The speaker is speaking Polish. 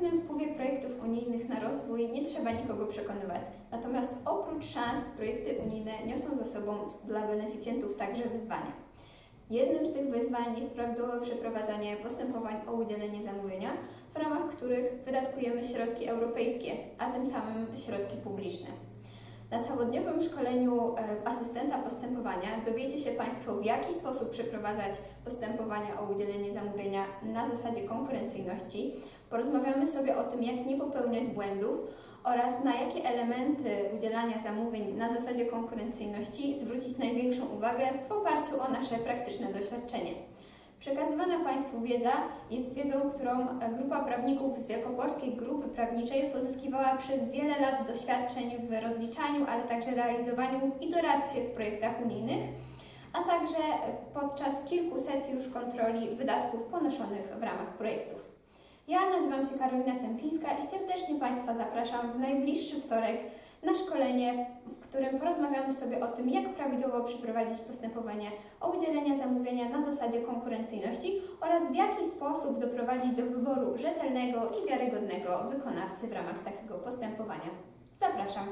pozytywnym wpływie projektów unijnych na rozwój nie trzeba nikogo przekonywać. Natomiast oprócz szans, projekty unijne niosą za sobą dla beneficjentów także wyzwania. Jednym z tych wyzwań jest prawidłowe przeprowadzanie postępowań o udzielenie zamówienia, w ramach których wydatkujemy środki europejskie, a tym samym środki publiczne. Na całodniowym szkoleniu e, asystenta postępowania dowiecie się Państwo, w jaki sposób przeprowadzać postępowania o udzielenie zamówienia na zasadzie konkurencyjności. Porozmawiamy sobie o tym, jak nie popełniać błędów oraz na jakie elementy udzielania zamówień na zasadzie konkurencyjności zwrócić największą uwagę w oparciu o nasze praktyczne doświadczenie. Przekazywana Państwu wiedza jest wiedzą, którą grupa prawników z Wielkopolskiej Grupy Prawniczej pozyskiwała przez wiele lat doświadczeń w rozliczaniu, ale także realizowaniu i doradztwie w projektach unijnych, a także podczas kilkuset już kontroli wydatków ponoszonych w ramach projektów. Ja nazywam się Karolina Tempińska i serdecznie Państwa zapraszam w najbliższy wtorek na szkolenie, w którym porozmawiamy sobie o tym, jak prawidłowo przeprowadzić postępowanie o udzielenie zamówienia na zasadzie konkurencyjności oraz w jaki sposób doprowadzić do wyboru rzetelnego i wiarygodnego wykonawcy w ramach takiego postępowania. Zapraszam.